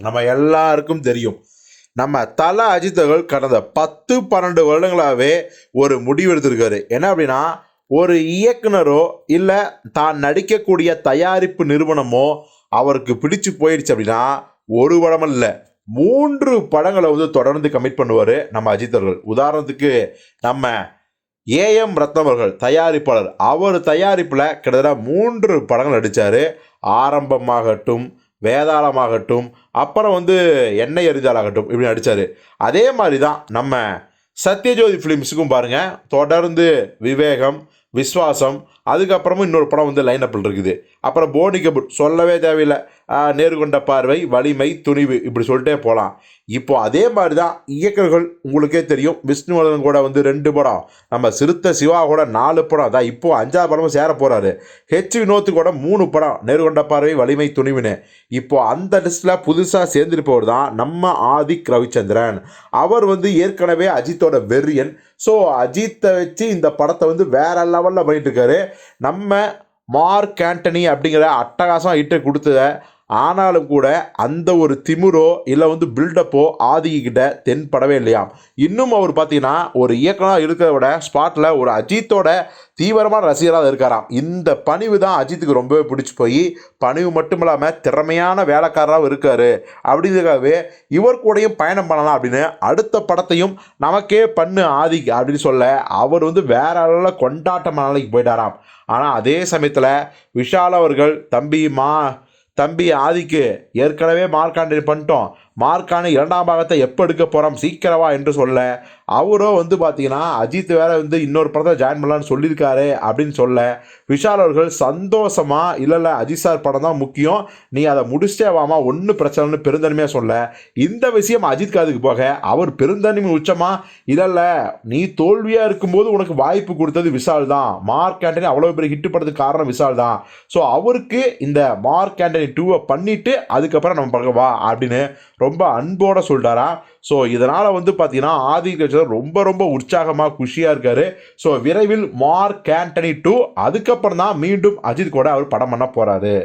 நம்ம எல்லாருக்கும் தெரியும். நம்ம தல அஜித் அவர்கள் கடந்த பத்து பன்னெண்டு வருடங்களாகவே ஒரு முடிவு எடுத்திருக்காரு. என்ன அப்படின்னா ஒரு இயக்குனரோ இல்லை தான் நடிக்கக்கூடிய தயாரிப்பு நிறுவனமோ அவருக்கு பிடிச்சு போயிடுச்சு அப்படின்னா ஒரு படம் இல்லை. மூன்று படங்களை வந்து தொடர்ந்து கமிட் பண்ணுவார் நம்ம அஜித் அவர்கள். உதாரணத்துக்கு நம்ம ஏஎம் ரத்னம் அவர்கள் தயாரிப்பாளர். அவர் தயாரிப்பில் கிட்டத்தட்ட மூன்று படங்கள் நடித்தார் ஆரம்பமாகட்டும் வேதாளமாகட்டும் அப்புறம் வந்து எண்ணெய் எரிஞ்சாலாகட்டும் இப்படி நடித்தார் அதே மாதிரி தான் நம்ம சத்யஜோதி ஃபிலிம்ஸுக்கும் பாருங்கள் தொடர்ந்து விவேகம் விஸ்வாசம் அதுக்கப்புறமும் இன்னொரு படம் வந்து லைன் அப்பில் இருக்குது. அப்புறம் போனி கபூர் சொல்லவே தேவையில்லை. நேர்கொண்ட பார்வை வலிமை துணிவு இப்படி சொல்லிட்டே போகலாம் இப்போ அதே மாதிரி தான் இயக்கர்கள் உங்களுக்கே தெரியும். விஷ்ணுவர்தன் கூட வந்து ரெண்டு படம் நம்ம சிறுத்த சிவா கூட நாலு படம். அதான் இப்போது அஞ்சாவது படமும் சேர போகிறாரு ஹெச் வினோத்து கூட மூணு படம் நேர்கொண்ட பார்வை வலிமை துணிவுன்னு. இப்போ அந்த லிஸ்ட்டில் புதுசாக சேர்ந்திருப்பவர் தான் நம்ம ஆதிக் ரவிச்சந்திரன். அவர் வந்து ஏற்கனவே அஜித்தோட வெறியன். ஸோ அஜித்தை வச்சு இந்த படத்தை வந்து வேற லெவலில் பண்ணிட்டு இருக்காரு. நம்ம மார்க் ஆண்டனி அப்படிங்கிற அட்டகாசம் ஹிட்டை கொடுத்தத ஆனாலும் கூட அந்த ஒரு திமிரோ இல்லை வந்து பில்டப்போ ஆதிக்கிட்ட தென்படவே இல்லையாம் இன்னும் அவர் பார்த்தீங்கன்னா ஒரு இயக்குனர் இருக்கிறத விட ஸ்பாட்டில் ஒரு அஜித்தோட தீவிரமான ரசிகராக இருக்காராம். இந்த பணிவு தான் அஜித்துக்கு ரொம்பவே பிடிச்சி போய் பணிவு மட்டும் இல்லாமல் திறமையான வேலைக்காரராகவும் இருக்கார். அப்படிங்கிறதுக்காகவே இவர் கூடயும் பயணம் பண்ணலாம் அப்படின்னு அடுத்த படத்தையும் நமக்கே பண்ணு ஆதி அப்படின்னு சொல்ல அவர் வந்து வேற அளவில் கொண்டாட்டமான நாளைக்கு போயிட்டாராம். ஆனால் அதே சமயத்தில் விஷால் அவர்கள் தம்பி மா தம்பி ஆதிக்கு ஏற்கனவே மார்க்காண்டி பண்ணிட்டோம். மார்க்கான இரண்டாம் பாகத்தை எப்போ எடுக்க போகிறோம் சீக்கிரவா என்று சொல்ல அவரும் வந்து பார்த்தீங்கன்னா அஜித் வேற வந்து இன்னொரு படத்தை ஜாயின் பண்ணலான்னு சொல்லியிருக்காரு அப்படின்னு சொல்ல விஷால் அவர்கள் சந்தோஷமா இல்லை இல்லை அஜித் சார் படம் தான் முக்கியம் நீ அதை முடிச்சிட்டே வாமா ஒன்றும் பிரச்சனைன்னு பெருந்தன்மையாக சொல்ல இந்த விஷயம் அஜித் காதுக்கு போக அவர் பெருந்தன்மை உச்சமாக இல்லை இல்லை நீ தோல்வியாக இருக்கும்போது உனக்கு வாய்ப்பு கொடுத்தது விஷால் தான் மார்க் ஆண்டனி அவ்வளோ பெரிய ஹிட் படத்துக்கு காரணம் விஷால் தான். ஸோ அவருக்கு இந்த மார்க் ஆண்டனி டூவை பண்ணிவிட்டு அதுக்கப்புறம் நம்ம பார்க்க வா அப்படின்னு ரொம்ப அன்போட சொல்லிட்டாரா ஸோ இதனால் வந்து பார்த்தீங்கன்னா ஆதி கட்சியில் ரொம்ப ரொம்ப உற்சாகமாக குஷியாக இருக்காரு. ஸோ விரைவில் மார்க் ஆண்டனி டூ அதுக்கப்புறம் தான் மீண்டும் அஜித் கூட அவர் படம் பண்ண போகிறாரு